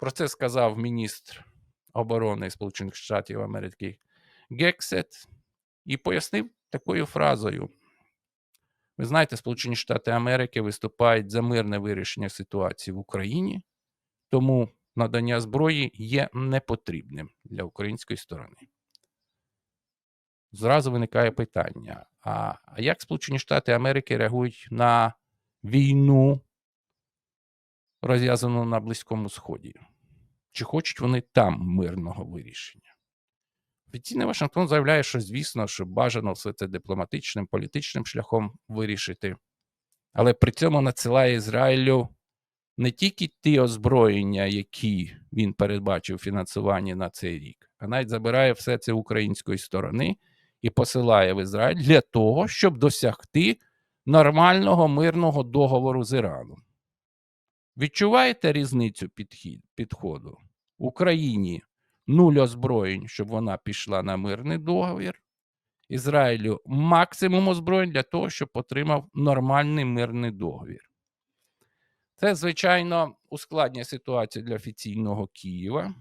Про це сказав міністр оборони Сполучених Штатів Америки Гексет і пояснив такою фразою. Ви знаєте, Сполучені Штати Америки виступають за мирне вирішення ситуації в Україні, тому надання зброї є непотрібним для української сторони. Зразу виникає питання: а як Сполучені Штати Америки реагують на війну, розв'язану на Близькому Сході? Чи хочуть вони там мирного вирішення? Офіційний Вашингтон заявляє, що, звісно, що бажано все це дипломатичним, політичним шляхом вирішити, але при цьому надсилає Ізраїлю не тільки ті озброєння, які він передбачив фінансування на цей рік, а навіть забирає все це української сторони і посилає в Ізраїль для того, щоб досягти нормального мирного договору з Іраном. Відчуваєте різницю підхід, підходу? Україні нуль озброєнь, щоб вона пішла на мирний договір. Ізраїлю максимум озброєнь для того, щоб отримав нормальний мирний договір. Це, звичайно, ускладнює ситуацію для офіційного Києва.